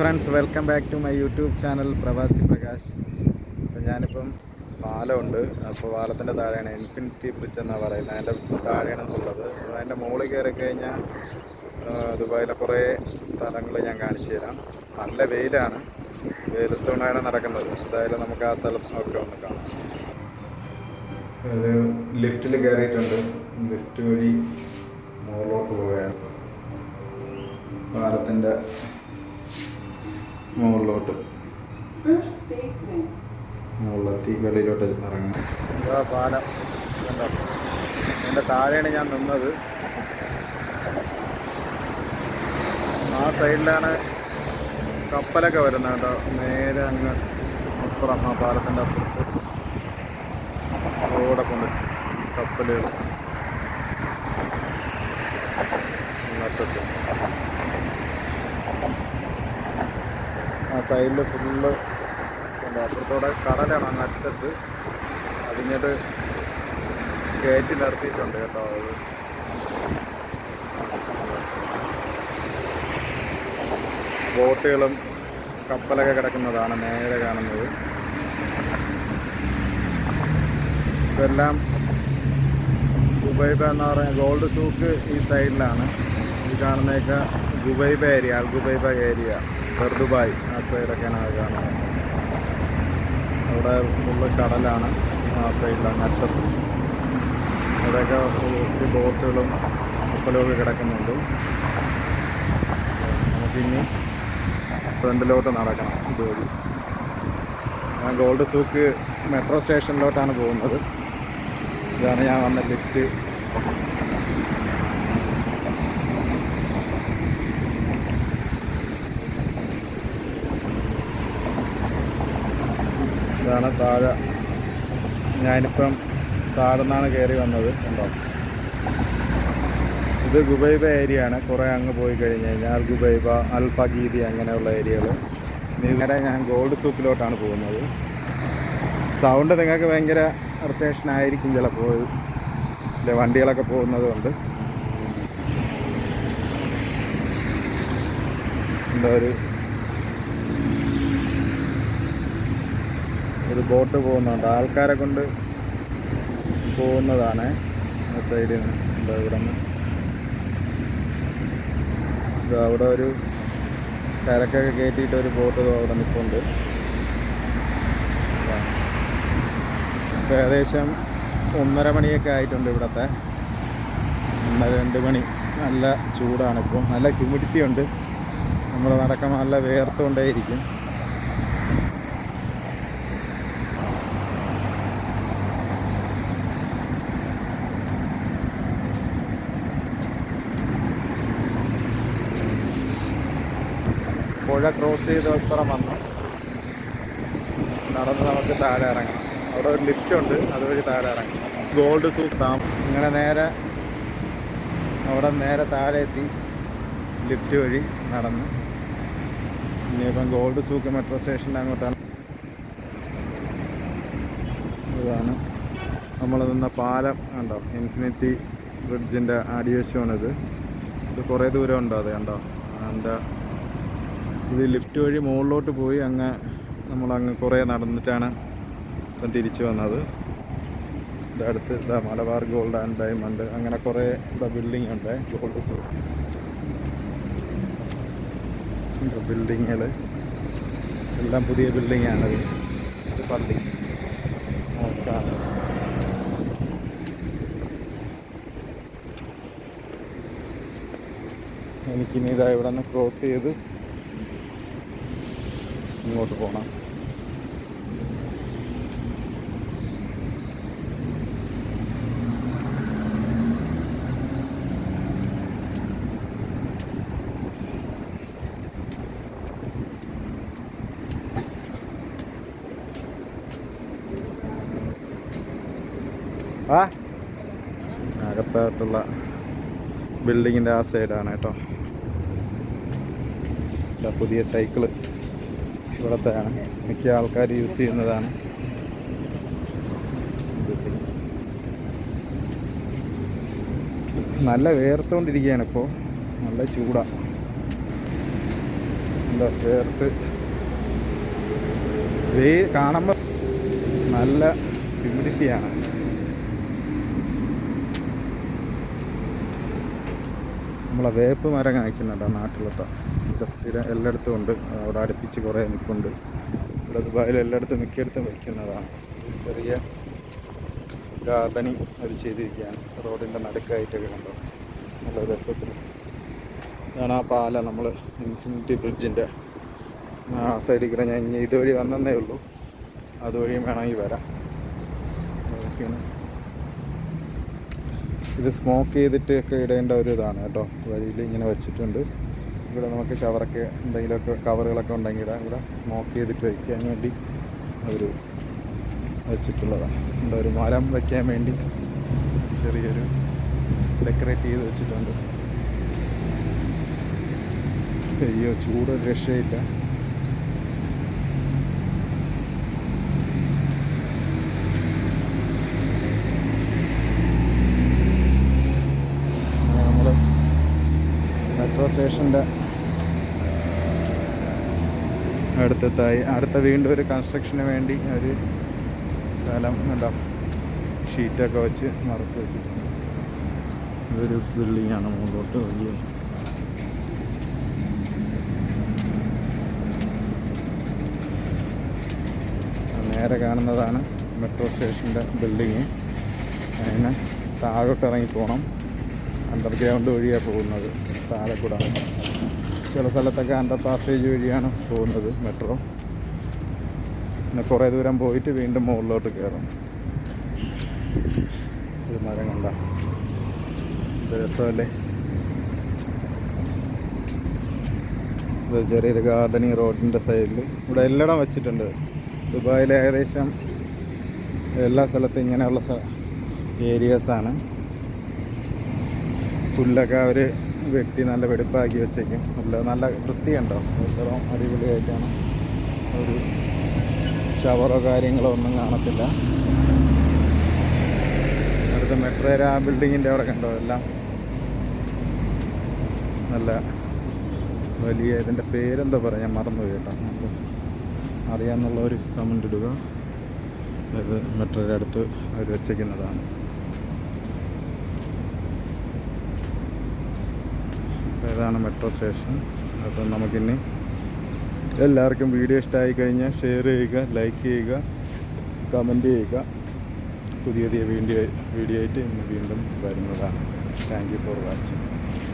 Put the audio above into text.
Friends welcome back to my YouTube channel Pravasi Prakash അപ്പോൾ ഞാനിപ്പം പാലമുണ്ട്. അപ്പോൾ പാലത്തിന്റെ താഴെയാണ് ഇൻഫിനിറ്റി ബ്രിഡ്ജ് എന്നാണ് പറയുന്നത്. അതിന്റെ താഴെയാണെന്നുള്ളത് അപ്പോൾ അതിന്റെ മുകളിൽ കയറി കഴിഞ്ഞാൽ ദുബായിലെ കുറേ സ്ഥലങ്ങൾ ഞാൻ കാണിച്ചു തരാം. നല്ല വെയിലാണ്. വെയിലത്തോണ്ടാണ് നടക്കുന്നത്. എന്തായാലും നമുക്ക് ആ സ്ഥലം ഒക്കെ ഒന്ന് കാണാം. ഒരു ലിഫ്റ്റിൽ കയറിയിട്ടുണ്ട്. ലിഫ്റ്റ് വഴി മുകളിലോട്ട് പോവുകയാണ്. പാലത്തിന്റെ മുകളിലോട്ട്. മുകളിലെത്തി വെളിയിലോട്ട് ഇറങ്ങാം. ഇതാ പാലം. കണ്ടോ? അതിന്റെ താഴെയാണ് ഞാൻ നിന്നത്. ആ സൈഡിലാണ് കപ്പലൊക്കെ വരുന്നത് കേട്ടോ. നേരെ അങ്ങ് അപ്പുറം ആ പാലത്തിന്റെ അപ്പുറത്ത്. റോഡൊക്കെ കൊണ്ട് കപ്പലുകൾ. നട്ടത്ത് ആ സൈഡിൽ ഫുള്ള് അപ്പുറത്തോടെ കടലാണ് അങ്ങ് അറ്റത്ത് അതിങ്ങോട്ട് കയറ്റി നിർത്തിയിട്ടുണ്ട് കേട്ടോ അത്. ബോട്ടുകളും കപ്പലൊക്കെ കിടക്കുന്നതാണ് നേരെ കാണുന്നത്. ഇതെല്ലാം ഗുബൈബ എന്ന് പറയുന്ന ഗോൾഡ് സൂക്ക് ഈ സൈഡിലാണ് ഈ കാണുന്നതൊക്കെ Ghubaiba area Al Ghubaiba area Dubai ആ സൈഡൊക്കെയാണ് അത് കാണുന്നത് അവിടെ ഫുള്ള് കടലാണ് ആ സൈഡിലാണ് അറ്റത്ത് അവിടെയൊക്കെ ഒത്തിരി ബോട്ടുകളും കപ്പലുമൊക്കെ കിടക്കുന്നുണ്ട്. നമുക്കിനി ഫ്രണ്ടിലോട്ട് നടക്കണം ഇതുവഴി. ഞാൻ ഗോൾഡ് സൂക്ക് മെട്രോ സ്റ്റേഷനിലോട്ടാണ് പോകുന്നത്. ഇതാണ് ഞാൻ വന്ന ലിഫ്റ്റ്. ഇതാണ് താഴെ. ഞാനിപ്പം താഴെ നിന്നാണ് കയറി വന്നത് കണ്ടോ? ഇത് ഗുബൈബ ഏരിയ ആണ്. കുറേ അങ്ങ് പോയി കഴിഞ്ഞ് കഴിഞ്ഞാൽ ഗുബൈബ അൽഫഗീതി അങ്ങനെയുള്ള ഏരിയകൾ നേരെ ഞാൻ ഗോൾഡ് സൂപ്പിലോട്ടാണ് പോകുന്നത്. സൗണ്ട് നിങ്ങൾക്ക് ഭയങ്കര റിട്ടേഷൻ ആയിരിക്കും ചിലപ്പോൾ അല്ലെ വണ്ടികളൊക്കെ പോകുന്നത് കൊണ്ട്. എന്താ ഒരു ഒരു ബോട്ട് പോകുന്നുണ്ട്. ആൾക്കാരെ കൊണ്ട് പോകുന്നതാണ്. സൈഡിൽ നിന്ന് എന്താ ഇവിടെ നിന്ന്? അവിടെ ഒരു ചരക്കൊക്കെ കയറ്റിയിട്ട് ഒരു ബോട്ട് അവിടെ നിൽപ്പുണ്ട് ഏകദേശം ഒന്നര മണിയൊക്കെ ആയിട്ടുണ്ട് ഇവിടുത്തെ. ഒന്നര രണ്ട് മണി. നല്ല ചൂടാണ് ഇപ്പോൾ നല്ല ഹ്യൂമിഡിറ്റി ഉണ്ട്. നമ്മൾ നടക്കുമ്പോൾ നല്ല വേർത്തുകൊണ്ടേയിരിക്കും. പുഴ ക്രോസ് ചെയ്ത് ഇപ്പുറം വന്നു. നടന്ന് നമുക്ക് താഴെ ഇറങ്ങണം അവിടെ ഒരു ലിഫ്റ്റ് ഉണ്ട്. അതുവഴി താഴെ ഇറങ്ങണം ഗോൾഡ് സൂപ്പ് താമ ഇങ്ങനെ നേരെ അവിടെ നേരെ താഴെ എത്തി. ലിഫ്റ്റ് വഴി നടന്ന്. ഇനിയിപ്പം ഗോൾഡ് സൂക്ക് മെട്രോ സ്റ്റേഷന്റെ അങ്ങോട്ടാണ്. ഇതാണ്. നമ്മൾ നിന്ന പാലം കണ്ടോ? ഇൻഫിനിറ്റി ബ്രിഡ്ജിന്റെ അടിവശമാണിത് ഇത് കുറേ ദൂരം ഉണ്ടോ അത് കണ്ടോ? അതിന്റെ ഇത് ലിഫ്റ്റ് വഴി മുകളിലോട്ട് പോയി അങ്ങ് നമ്മളങ്ങ് കുറേ നടന്നിട്ടാണ് ഇപ്പം തിരിച്ചു വന്നത്. ഇത് അടുത്ത് ഇതാ മലബാർ ഗോൾഡ് ആൻഡ് ഡയമണ്ട്. അങ്ങനെ കുറേ ഇവിടെ ബിൽഡിംഗ് ഉണ്ട്. ഗോൾഡ് സൂ ബിൽഡിങ്ങുകൾ എല്ലാം പുതിയ ബിൽഡിങ്ങാണത് ഇത്. പള്ളി. നമസ്കാരം. എനിക്കിനി ഇതാ ഇവിടെ നിന്ന് ക്രോസ് ചെയ്ത് ഇങ്ങോട്ട് പോകണം ആ. അകത്തായിട്ടുള്ള ബിൽഡിങ്ങിന്റെ ആ സൈഡാണ് കേട്ടോ. പുതിയ സൈക്കിൾ ഇവിടത്തെയാണ്. മിക്ക ആൾക്കാർ യൂസ് ചെയ്യുന്നതാണ്. നല്ല വേർത്തുകൊണ്ടിരിക്കുകയാണ് ഇപ്പോൾ നല്ല ചൂടാണ് എന്താ വേർത്ത്. വേ കാണുമ്പോൾ നല്ല ഹ്യൂമിഡിറ്റിയാണ് നമ്മളെ വേപ്പ് മരം കാണിക്കുന്നുണ്ടോ നാട്ടിലത്തെ. ഇവിടെ സ്ഥിരം എല്ലായിടത്തും ഉണ്ട്. അവിടെ അടുപ്പിച്ച് കുറേ നിൽപ്പുണ്ട്. ഇവിടെ ദുബായിൽ എല്ലായിടത്തും മിക്കയിടത്തും വയ്ക്കുന്നതാണ് ചെറിയ ഗാർഡനിങ് അവർ ചെയ്തിരിക്കുകയാണ്. റോഡിന്റെ നടുക്കായിട്ടൊക്കെ കണ്ടോ? നല്ല രസത്തിൽ ഇതാണ് ആ പാല നമ്മൾ ഇൻഫിനിറ്റി ബ്രിഡ്ജിന്റെ ആ സൈഡിൽ കൂടെ ഞാൻ ഇനി ഇതുവഴി വന്നതേ ഉള്ളൂ. അതുവഴിയും വേണമെങ്കിൽ വരാം ഇത് സ്മോക്ക് ചെയ്തിട്ടൊക്കെ ഇടേണ്ട ഒരു ഇതാണ് കേട്ടോ. വഴിയിൽ ഇങ്ങനെ വെച്ചിട്ടുണ്ട്. ഇവിടെ നമുക്ക് ഷവറൊക്കെ എന്തെങ്കിലുമൊക്കെ കവറുകളൊക്കെ ഉണ്ടെങ്കിൽ ഇവിടെ സ്മോക്ക് ചെയ്തിട്ട് വയ്ക്കാൻ വേണ്ടി അവർ വെച്ചിട്ടുള്ളതാണ് എന്താ ഒരു മരം വയ്ക്കാൻ വേണ്ടി ചെറിയൊരു ഡെക്കറേറ്റ് ചെയ്ത് വെച്ചിട്ടുണ്ട്. അയ്യോ ചൂട് രക്ഷയില്ല നമ്മൾ മെട്രോ സ്റ്റേഷന്റെ അടുത്തെത്തായി അടുത്ത വീണ്ടും ഒരു കൺസ്ട്രക്ഷന് വേണ്ടി ഒരു സ്ഥലം എന്താ ഷീറ്റൊക്കെ വെച്ച് മറച്ച് വെച്ചിട്ടുണ്ട് ഇതൊരു ബിൽഡിങ്ങാണ് മുമ്പോട്ട് വലിയ നേരെ കാണുന്നതാണ് മെട്രോ സ്റ്റേഷന്റെ ബിൽഡിങ് അതിന് താഴോട്ട് ഇറങ്ങി പോകണം അണ്ടർഗ്രൗണ്ട് വഴിയാണ് പോകുന്നത്. താലക്കുട ചില സ്ഥലത്തൊക്കെ അണ്ടർ പാസേജ് വഴിയാണ് പോകുന്നത് മെട്രോ പിന്നെ കുറേ ദൂരം പോയിട്ട് വീണ്ടും മുകളിലോട്ട് കയറും. ഒരു മരം കണ്ട. രസമല്ലേ? ചെറിയൊരു ഗാർഡനിങ് റോഡിന്റെ സൈഡിൽ ഇവിടെ എല്ലാം വെച്ചിട്ടുണ്ട്. ദുബായിൽ ഏകദേശം എല്ലാ സ്ഥലത്തും ഇങ്ങനെയുള്ള ഏരിയാസാണ് പുല്ലൊക്കെ അവർ വെട്ടി നല്ല വെടുപ്പാക്കി വെച്ചേക്കും. നല്ല നല്ല വൃത്തിയുണ്ടോ? എല്ലാം അടിപൊളിയായിട്ടാണ്. ഒരു ഷവറോ കാര്യങ്ങളോ ഒന്നും കാണത്തില്ല. അടുത്ത മെട്രോ ആ ബിൽഡിങ്ങിന്റെ അവിടെ കണ്ടോ എല്ലാം? നല്ല വലിയ ഇതിന്റെ പേരെന്താ പറയുക ഞാൻ മറന്നുപോയി കേട്ടോ. നമുക്ക് അറിയാമെന്നുള്ള ഒരു കമന്റ് ഇടുക. ഇത് മെട്രോയുടെ അടുത്ത് അവർ വെച്ചേക്കുന്നതാണ് അപ്പോൾ ഇതാണ് മെട്രോ സ്റ്റേഷൻ. അപ്പം നമുക്കിനി എല്ലാവർക്കും വീഡിയോ ഇഷ്ടമായി കഴിഞ്ഞാൽ ഷെയർ ചെയ്യുക ലൈക്ക് ചെയ്യുക കമന്റ് ചെയ്യുക. പുതിയ പുതിയ വീഡിയോ വീഡിയോ ആയിട്ട് ഇന്ന് വീണ്ടും വരുന്നതാണ്. Thank you for watching